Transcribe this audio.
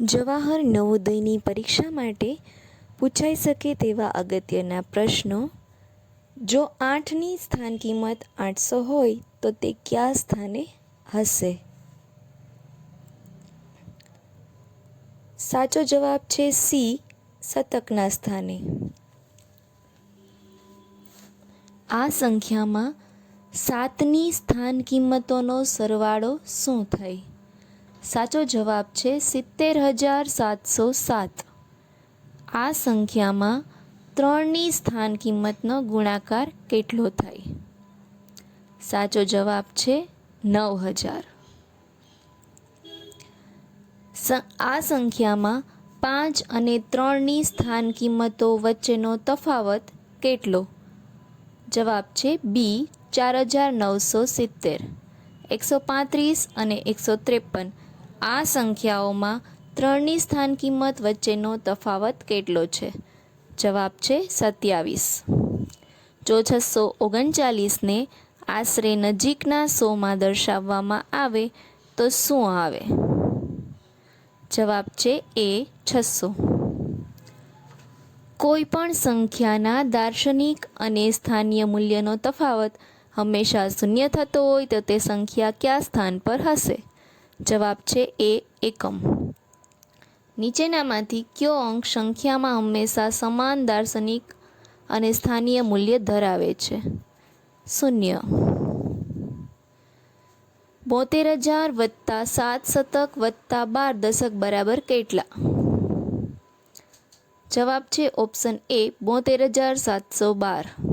જવાહર નવોદયની પરીક્ષા માટે પૂછાઈ શકે તેવા અગત્યના પ્રશ્નો. જો આઠની સ્થાન કિંમત આઠસો હોય, તો તે કયા સ્થાને હશે? સાચો જવાબ છે સી, શતકના સ્થાને. આ સંખ્યામાં સાતની સ્થાન કિંમતોનો સરવાળો શું થાય સાચો જવાબ છે સિત્તેર હજાર સાતસો સાત. આ સંખ્યામાં ત્રણની સ્થાન કિંમતનો ગુણાકાર કેટલો થાય? સાચો જવાબ છે નવ હજાર. આ સંખ્યામાં પાંચ અને ત્રણની સ્થાન કિંમતો વચ્ચેનો તફાવત કેટલો? જવાબ છે બી, ચાર હજાર નવસો સિત્તેર. એકસો પાંત્રીસ અને એકસો ત્રેપન. આ સંખ્યાઓમાં ત્રણની સ્થાન કિંમત વચ્ચેનો તફાવત કેટલો છે? જવાબ છે સત્યાવીસ. જો છસો ઓગણચાલીસને આશરે નજીકના સોમાં દર્શાવવામાં આવે, તો શું આવે? જવાબ છે એ છસો. કોઈ પણ સંખ્યાના દાર્શનિક અને સ્થાનીય મૂલ્યનો તફાવત હંમેશા શૂન્ય થતો હોય તો તે સંખ્યા કયા સ્થાન પર હશે? જવાબ છે એ એકમ. નીચેનામાંથી કયો અંક સંખ્યામાં હંમેશા સમાન દાર્શનિક અને સ્થાનીય મૂલ્ય ધરાવે છે? શૂન્ય. બોતેર હજાર વત્તા સાત શતક વત્તા બાર દશક બરાબર કેટલા? જવાબ છે ઓપ્શન એ બોતેર હજાર સાતસો બાર.